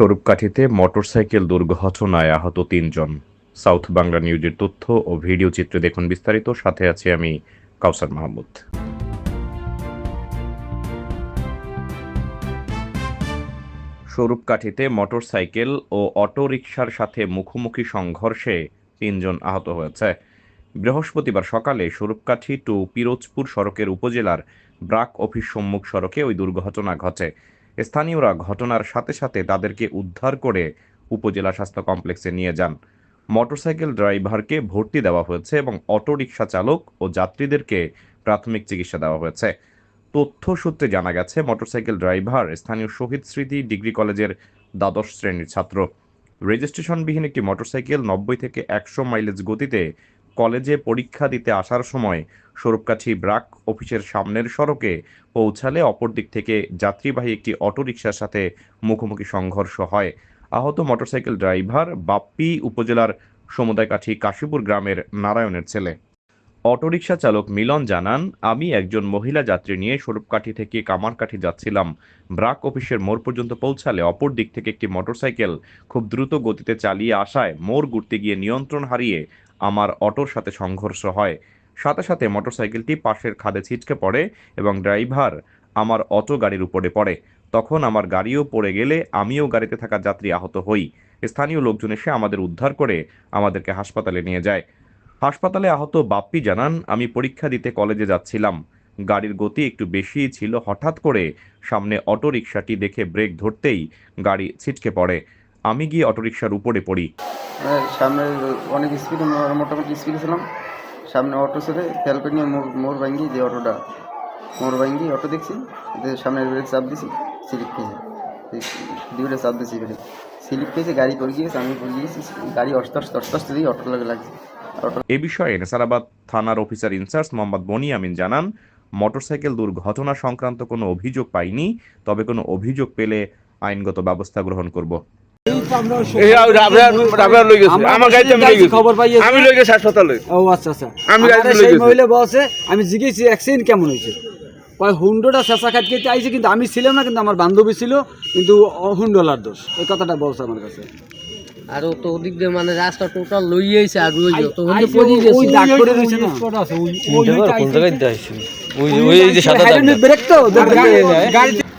স্বরূপকাঠিতে motorcycle দুর্ঘটনায় আহত তিনজন। সাউথ বাংলা নিউজের তথ্য ও ভিডিও চিত্রে দেখুন বিস্তারিত। সাথে আছি আমি কাউসার মাহমুদ। স্বরূপকাঠিতে মোটরসাইকেল ও অটোরিকশার সাথে মুখোমুখি সংঘর্ষে তিনজন আহত হয়েছে। বৃহস্পতিবার সকালে স্বরূপকাঠি টু পিরোজপুর সড়কের উপজেলার ব্রাক অফিস সম্মুখ সড়কে ওই দুর্ঘটনা ঘটে। স্থানীয়রা ঘটনার সাথে সাথে তাদেরকে উদ্ধার করে উপজেলা স্বাস্থ্য কমপ্লেক্সে নিয়ে যান। মোটরসাইকেল ড্রাইভারকে ভর্তি দেওয়া হয়েছে এবং অটোরিকশা চালক ও যাত্রীদেরকে প্রাথমিক চিকিৎসা দেওয়া হয়েছে। তথ্য সূত্রে জানা গেছে, মোটরসাইকেল ড্রাইভার স্থানীয় শহীদ স্মৃতি ডিগ্রি কলেজের দ্বাদশ শ্রেণির ছাত্র। রেজিস্ট্রেশনবিহীন একটি মোটরসাইকেল নব্বই থেকে একশো মাইলেজ গতিতে কলেজে পরীক্ষা দিতে আসার সময় স্বরূপকাঠি ব্রাক অফিসের সামনের সড়কে পৌঁছালে অপরদিক থেকে যাত্রীবাহী একটি অটোরিকশার সাথে মুখোমুখি সংঘর্ষ হয়। আহত মোটরসাইকেল ড্রাইভার বাপ্পি উপজেলার সমুদায়কাঠি কাশীপুর গ্রামের নারায়ণের ছেলে। অটোরিকশা চালক মিলন জানান, আমি একজন মহিলা যাত্রী নিয়ে স্বরূপকাঠি থেকে কামারকাঠি যাচ্ছিলাম। ব্রাক অফিসের মোড় পর্যন্ত পৌঁছালে অপর দিক থেকে একটি মোটরসাইকেল খুব দ্রুত গতিতে চালিয়ে আসায় মোড় ঘুরতে গিয়ে নিয়ন্ত্রণ হারিয়ে আমার অটোর সাথে সংঘর্ষ হয়। সাথে সাথে মোটরসাইকেলটি পাশের খাদে ছিটকে পড়ে এবং ড্রাইভার আমার অটো গাড়ির উপরে পড়ে। তখন আমার গাড়িও পড়ে গেলে আমিও গাড়িতে থাকা যাত্রী আহত হই। স্থানীয় লোকজন এসে আমাদের উদ্ধার করে আমাদেরকে হাসপাতালে নিয়ে যায়। হাসপাতালে আহত বাপ্পি জানান, আমি পরীক্ষা দিতে কলেজে যাচ্ছিলাম। গাড়ির গতি একটু বেশিই ছিল। হঠাৎ করে সামনে অটোরিকশাটি দেখে ব্রেক ধরতেই গাড়ি ছিটকে পড়ে। আমি গিয়ে অটোরিকশার উপরে পড়ি। মানে সামনে অনেক স্পিডে মোটামুটি স্পিডে ছিলাম। সামনে অটো ছেড়ে খেয়াল করে নিয়ে মোর ভাঙ্গি যে অটোটা মোড় ভাঙ্গি অটো দেখছি। সামনের ব্রেক চাপ দিছি স্লিপ খেয়েছে। দুইটা চাপ দিছি ব্রেক। স্লিপ খেয়েছে, গাড়ি পড়ে গিয়েছে, আমি পড়ে গিয়েছি, গাড়ি অস্তে আস্তে আস্তে আস্তে দিয়ে অটো লাগে লাগছে। এ বিষয়ে নেসারাবাদ থানার অফিসার ইনচার্জ মোহাম্মদ বনি আমিন জানান মোটরসাইকেল দুর্ঘটনা সংক্রান্ত কোনো অভিযোগ পাইনি তবে কোনো অভিযোগ পেলে আইনগত ব্যবস্থা গ্রহণ করব। এই রাবেয়ার রাবেয়ার লই গেছে। আমরা আমার আমি লই গেছি। খবর পাইয়েছি। আমি লই গেছি হাসপাতালে। ও আচ্ছা আচ্ছা। জিজ্ঞেসি অ্যাক্সিডেন্ট কেমন হয়েছে? কয় হুন্ডোটা শেষা খাট কেটে আইছে কিন্তু আমি ছিলাম না কিন্তু আমার বান্ধবী ছিল কিন্তু হুন্ডোলার দোষ। এই কথাটা বলছে আমার কাছে। আর তো ওদিক দিয়ে মানে রাস্তা টোটাল লইয়েছে আর ওই তো ওই পড়ি গেছে ওই দাগ করে রয়েছে না। কোন জায়গায় দাইছে ওই ওই যে সাদা দাগটা। ব্রেক তো দেখতে-